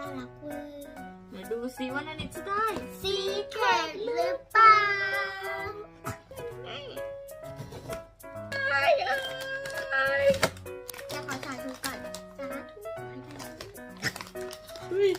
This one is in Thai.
น่ารักเว้ยเดี๋ยวดูซิว่านานิดจะได้ซีเคทหรือเปล่าได้เอ้จะขอสาธุก่อนสาธุเฮ้ย